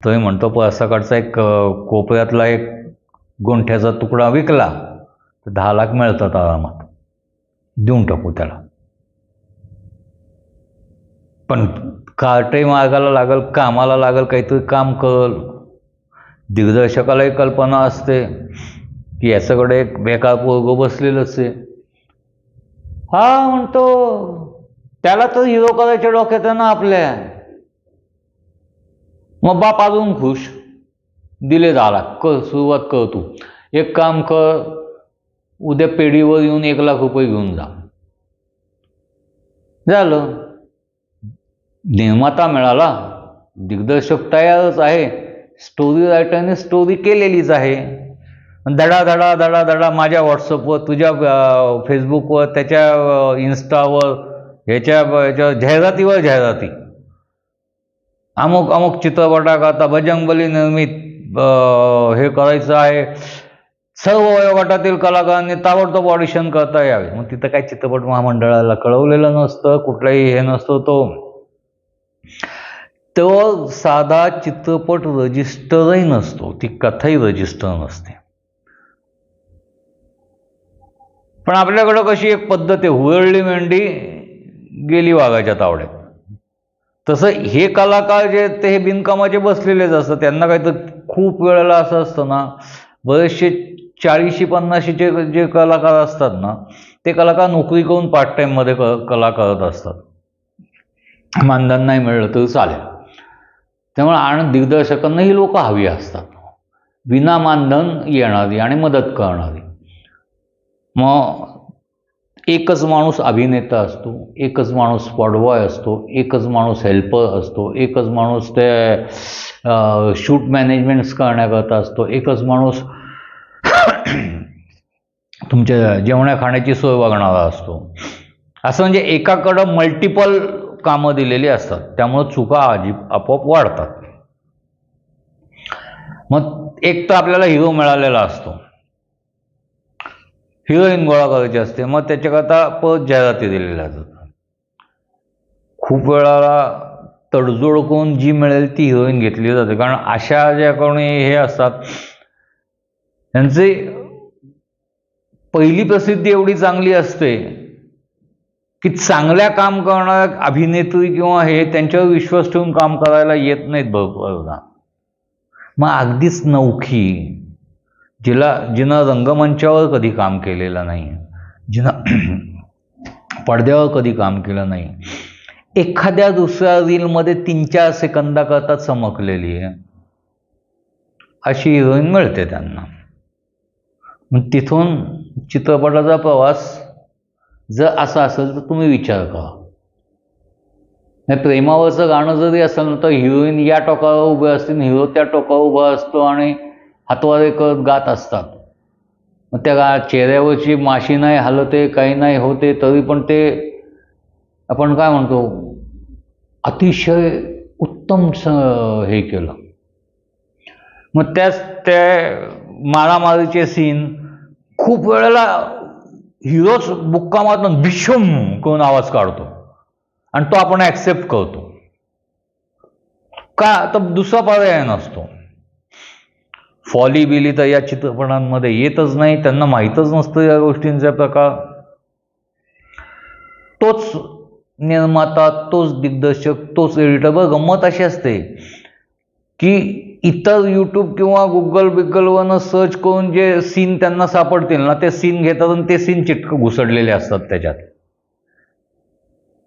तुम्ही म्हणतो प सकाळचा एक कोपऱ्यातला एक गोंठ्याचा तुकडा विकला तर दहा लाख मिळतात आरामात. देऊन टाकू त्याला. पण कार्टही मार्गाला लागल कामाला लागल काहीतरी काम करल दिग्दर्शकालाही कल्पना असते की याच्याकडे एक बेकार पोरगं बसलेलंच आहे. हा म्हणतो त्याला तर हिरो करायच्या डोक्यात आहे ना आपल्या. मग बाप अजून खुश. दिले झाला. कर सुरुवात कर तू. एक काम कर उद्या पेढीवर येऊन एक लाख रुपये घेऊन जा. झालं. निर्माता मिळाला. दिग्दर्शक तयारच आहे. स्टोरी रायटरने स्टोरी केलेलीच आहे. धडा धडा धडा धडा माझ्या व्हॉट्सअपवर तुझ्या फेसबुकवर त्याच्या इन्स्टावर ह्याच्या ह्याच्या जाहिरातीवर जाहिराती. अमुक अमुक चित्रपटाकरता बजरंगबली निर्मित हे करायचं आहे. सर्व वयोगटातील कलाकारांनी ताबडतोब ऑडिशन करता यावे. मग तिथं काय चित्रपट महामंडळाला कळवलेलं नसतं कुठलंही हे नसतो तो. तो साधा चित्रपट रजिस्टरही नसतो ती कथाही रजिस्टर नसते. पण आपल्याकडं कशी एक पद्धत आहे हुरळली मेंढी गेली वाघाच्या तावड्यात. तसं हे कलाकार जे आहेत ते हे बिनकामाचे बसलेलेच असतात. त्यांना काही तर खूप वेळेला असं असतं ना बरेचसे चाळीशी पन्नाशीचे जे कलाकार असतात ना ते कलाकार नोकरी करून पार्ट टाईममध्ये क कला करत असतात. मानधन नाही मिळलं तरी चालेल. त्यामुळे आणि दिग्दर्शकांना ही लोक हवी असतात. विना मानधन येणारी आणि मदत करणारी. मग एकच माणूस अभिनेता असतो एकच माणूस स्पॉटबॉय असतो एकच माणूस हेल्पर असतो एकच माणूस ते शूट मॅनेजमेंट्स करण्याकरता असतो एकच माणूस तुमच्या जेवण्या खाण्याची सोय बघणारा असतो. असं म्हणजे एकाकडं मल्टिपल कामं दिलेली असतात त्यामुळं चुका अजिब आपोआप वाढतात. मग एक तर आपल्याला हिरो मिळालेला असतो. हिरोईन गोळा करायची असते मग त्याच्याकरता परत जाहिराती दिलेल्या जातात खूप वेळाला तडजोड करून जी मिळेल ती हिरोईन घेतली जाते. कारण अशा ज्या कोणी हे असतात त्यांचे पहिली प्रसिद्धी एवढी चांगली असते की चांगल्या काम करणाऱ्या अभिनेत्री किंवा हे त्यांच्यावर विश्वास ठेवून काम करायला येत नाहीत भरपूरदा मग अगदीच नौखी जिला जिनं रंगमंचावर कधी काम केलेलं नाही. जिनं पडद्यावर कधी काम केलं नाही. एखाद्या दुसऱ्या रीलमध्ये तीन चार सेकंदाकरता चमकलेली आहे. अशी हिरोईन मिळते त्यांना. मग तिथून चित्रपटाचा प्रवास जर असा असेल तर तुम्ही विचार करा. नाही प्रेमावरचं गाणं जरी असेल ना तर हिरोईन या टोकावर उभे असतील हिरो त्या टोकावर उभा असतो आणि हातवारे करत गात असतात. मग त्या गा चेहऱ्यावरची माशी नाही हलते काही नाही होते तरी पण ते आपण काय म्हणतो अतिशय उत्तम स हे केलं. मग त्याच त्या मारामारीचे सीन खूप वेळेला हिरोच बुक्कामातून विषम करून आवाज काढतो. आणि तो आपण ॲक्सेप्ट करतो. का तर दुसरा पर्याय नसतो. फॉली बिली तर या चित्रपटांमध्ये येतच नाही त्यांना माहीतच नसतं या गोष्टींचा प्रकार. तोच निर्माता तोच दिग्दर्शक तोच एडिटर बरं गंमत अशी असते की इतर यूट्यूब किंवा गुगल बिगलवरनं सर्च करून जे सीन त्यांना सापडतील ना ते सीन घेतात आणि ते सीन चिटक घुसडलेले असतात त्याच्यात.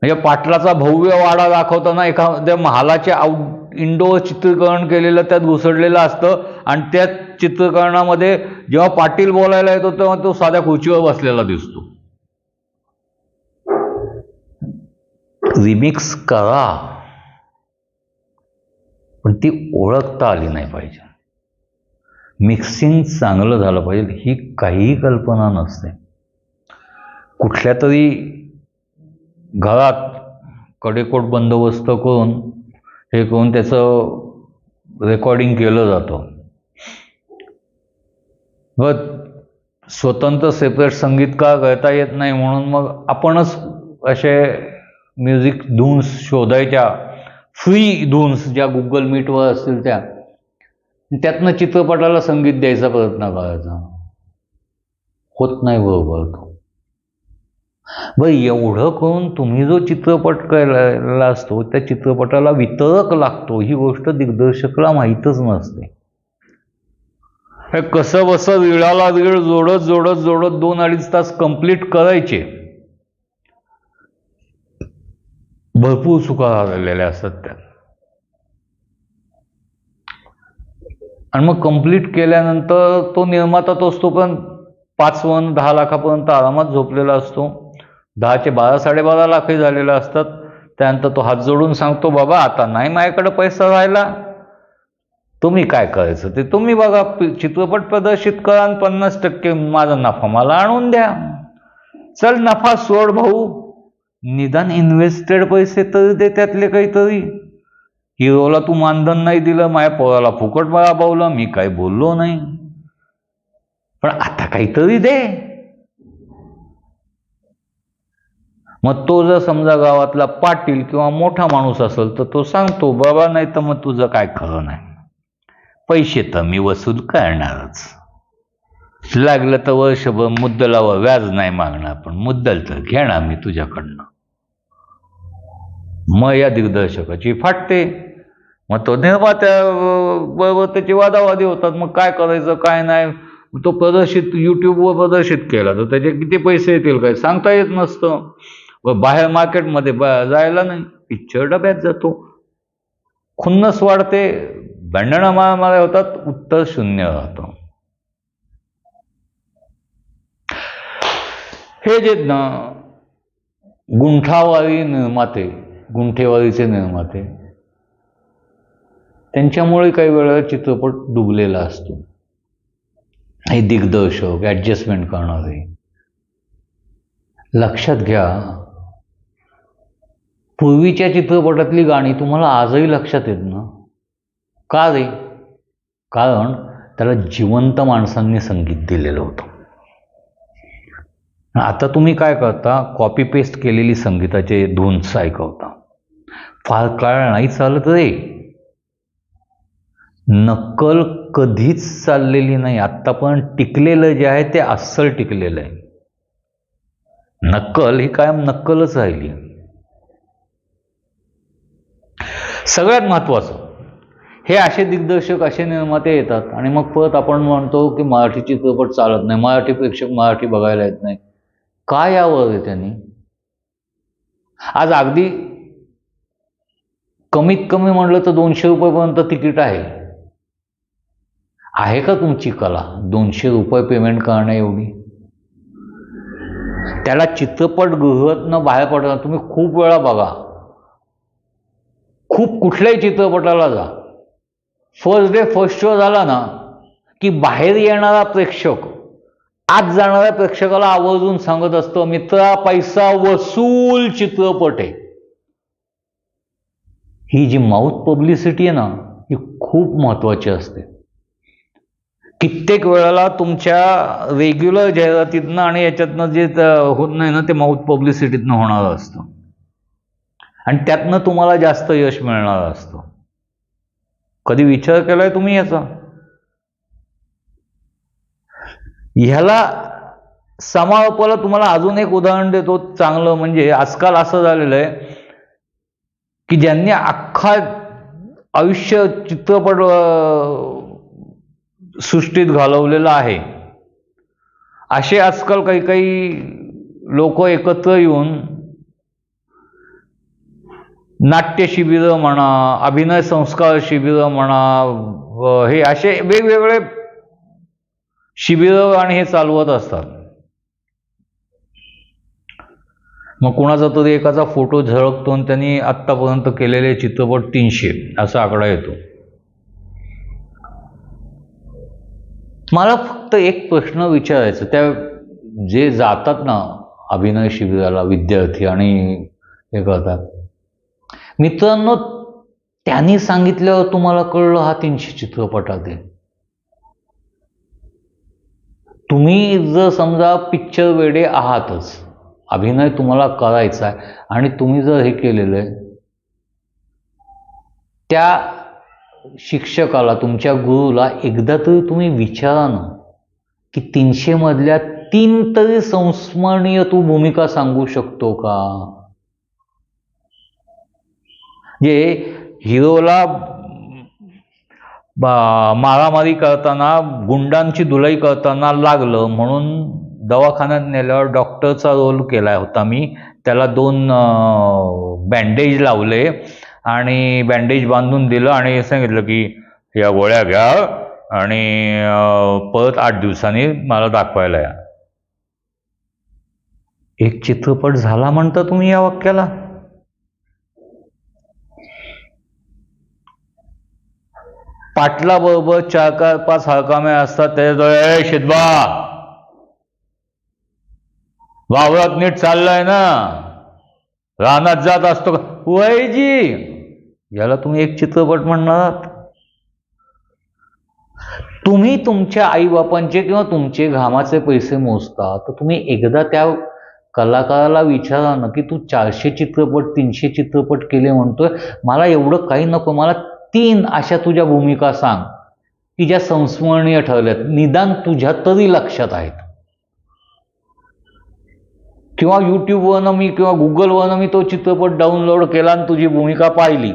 म्हणजे पाटलाचा भव्य वाडा दाखवताना एखाद्या महालाच्या आउट इंडो चित्रीकरण केलेलं त्यात घुसडलेलं असतं. आणि त्या चित्रीकरणामध्ये जेव्हा पाटील बोलायला येतो तेव्हा तो साध्या खुर्चीवर बसलेला दिसतो. रिमिक्स करा. पण ती ओळखता आली नाही पाहिजे. मिक्सिंग चांगलं झालं पाहिजे ही काहीही कल्पना नसते. कुठल्या तरी घरात कडेकोट बंदोबस्त करून हे करून त्याचं रेकॉर्डिंग केलं जातं. व स्वतंत्र सेपरेट संगीतकार करता येत नाही म्हणून मग आपणच असे म्युझिक धून्स शोधायच्या फ्री धून्स ज्या गुगल मीटवर असतील त्या त्यातनं चित्रपटाला संगीत द्यायचा प्रयत्न करायचा. होत नाही बरोबर तो एवढं करून तुम्ही जो चित्रपट करायला असतो त्या चित्रपटाला वितरक लागतो ही गोष्ट दिग्दर्शकाला माहीतच नसते. कसं बसं रीळाला रीळ जोडत जोडत जोडत दोन अडीच तास कंप्लीट करायचे. भरपूर चुका झालेल्या असतात त्या आणि मग कंप्लीट केल्यानंतर तो निर्माता तो असतो पण पाच वन दहा लाखापर्यंत आरामात झोपलेला असतो. दहाचे बारा साडेबारा लाखही झालेले असतात. त्यानंतर तो हात जोडून सांगतो बाबा आता नाही माझ्याकडे पैसा राहिला. तुम्ही काय करायचं? ते तुम्ही बघा चित्रपट प्रदर्शित करा आणि पन्नास टक्के माझा नफा मला आणून द्या. चल नफा सोड भाऊ. निदान इन्व्हेस्टेड पैसे तरी दे त्यातले काहीतरी. हिरोला तू मानधन नाही दिलं माझ्या पोराला फुकट मला बावलं मी काही बोललो नाही. पण आता काहीतरी दे. मग तो जर समजा गावातला पाटील किंवा मोठा माणूस असेल तर तो सांगतो बाबा नाही तर मग तुझं काय खरं नाही. पैसे तर मी वसूल करणारच. लागलं तर वर्षभर मुद्दलावर व्याज नाही मागणार पण मुद्दल तर घेणार मी तुझ्याकडनं. मग या दिग्दर्शकाची फाटते. मग तो निर्मात्या बरोबर त्याची वादावादी होतात. मग काय करायचं काय नाही? तो प्रदर्शित यूट्यूबवर प्रदर्शित केला. तर त्याचे किती पैसे येतील काय सांगता येत नसतं. व बाहेर मार्केटमध्ये बा जायला नाही. पिक्चर डब्यात जातो. खुन्नस वाढते. भांडणं मारामाऱ्या होतात. उत्तर शून्य राहतं. हे जे ना गुंठावारी निर्माते गुंठेवारीचे निर्माते त्यांच्यामुळे काही वेळा चित्रपट डुबलेला असतो. हे दिग्दर्शक ॲडजस्टमेंट करणारे. लक्षात घ्या पूर्वीच्या चित्रपटातली गाणी तुम्हाला आजही लक्षात येत ना? का रे? कारण त्याला जिवंत माणसांनी संगीत दिलेलं होतं. आता तुम्ही काय करता? कॉपी पेस्ट केलेली संगीताचे धून्स ऐकवता. फार काळ नाही चालत रे. नक्कल कधीच चाललेली नाही. आत्ता पण टिकलेलं जे आहे ते अस्सल टिकलेलं आहे. नक्कल ही कायम नक्कलच राहिली. सगळ्यात महत्त्वाचं. हे असे दिग्दर्शक असे निर्माते येतात आणि मग परत आपण म्हणतो की मराठी चित्रपट चालत नाही मराठी प्रेक्षक मराठी बघायला येत नाही काय यावं आहे त्यांनी? आज अगदी कमीत कमी म्हणलं तर दोनशे रुपयेपर्यंत तिकीट आहे. आहे का तुमची कला? दोनशे रुपये पेमेंट करणं एवढी? त्याला चित्रपटगृहातनं बाहेर पडताना तुम्ही खूप वेळा बघा. खूप कुठल्याही चित्रपटाला जा. फर्स्ट डे फर्स्ट शो झाला ना की बाहेर येणारा प्रेक्षक आत जाणाऱ्या प्रेक्षकाला आवर्जून सांगत असतो मित्रा पैसा वसूल चित्रपट आहे. ही जी माउथ पब्लिसिटी आहे ना ही खूप महत्वाची असते. कित्येक वेळेला तुमच्या रेग्युलर जाहिरातीतनं आणि याच्यातनं जे होत नाही ना ते माउथ पब्लिसिटीतनं होणारं असतं. आणि त्यातनं तुम्हाला जास्त यश मिळणार असतं. कधी विचार केलाय तुम्ही याचा? ह्याला समारोपाला तुम्हाला अजून एक उदाहरण देतो चांगलं म्हणजे आजकाल असं झालेलं आहे की ज्यांनी अख्खा आयुष्य चित्रपट सृष्टीत घालवलेलं आहे. असे आजकाल काही काही लोक एकत्र येऊन नाट्य शिबिरं म्हणा अभिनय संस्कार शिबिरं म्हणा हे असे वेगवेगळे शिबिरं आणि हे चालवत असतात. मग कोणाचा तरी एकाचा फोटो झळकतो आणि त्यांनी आत्तापर्यंत केलेले चित्रपट तीनशे असा आकडा येतो. मला फक्त एक प्रश्न विचारायचा त्या जे जातात ना अभिनय शिबिराला विद्यार्थी आणि हे करतात मित्रांनो त्यांनी सांगितल्यावर तुम्हाला कळलं हा तीनशे चित्रपटात आहे तुम्ही जर समजा पिक्चर वेडे आहातच अभिनय तुम्हाला करायचा आहे आणि तुम्ही जर हे केलेलं आहे त्या शिक्षकाला तुमच्या गुरुला एकदा तरी तुम्ही विचारा ना की तीनशे मधल्या तीन तरी संस्मरणीय तू भूमिका सांगू शकतो का? जे हिरोला मारामारी करताना गुंडांची धुलाई करताना लागलं. म्हणून दवाखान्यात नेल्यावर डॉक्टरचा रोल केला होता मी. त्याला दोन बँडेज लावले आणि बँडेज बांधून दिलं आणि सांगितलं की या गोळ्या घ्या आणि परत आठ दिवसांनी मला दाखवायला या. एक चित्रपट झाला म्हणता तुम्ही या वाक्याला? पाटला बरोबर चार का पाच हळकामे असतात त्याच्याजवळ "ए, शिदबा वावरात नीट चाललाय ना? रानात जात असतो का? वयजी याला तुम्ही एक चित्रपट म्हणणार? आहात तुम्ही तुमच्या आईबापांचे किंवा तुमचे घामाचे पैसे मोजता तर तुम्ही एकदा त्या कलाकाराला विचारा ना की तू चारशे चित्रपट तीनशे चित्रपट केले म्हणतोय मला एवढं काही नको मला तीन अशा तुझ्या भूमिका सांग की ज्या संस्मरणीय ठरल्यात निदान तुझ्या तरी लक्षात आहेत. किंवा यूट्यूबवरनं मी किंवा गुगलवरनं मी तो चित्रपट डाउनलोड केला आणि तुझी भूमिका पाहिली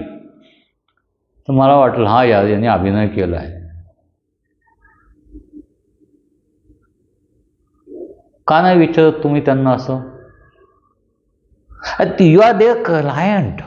तर मला वाटलं हा यार याने अभिनय केला आहे. का नाही विचारत तुम्ही त्यांना असं? You R there client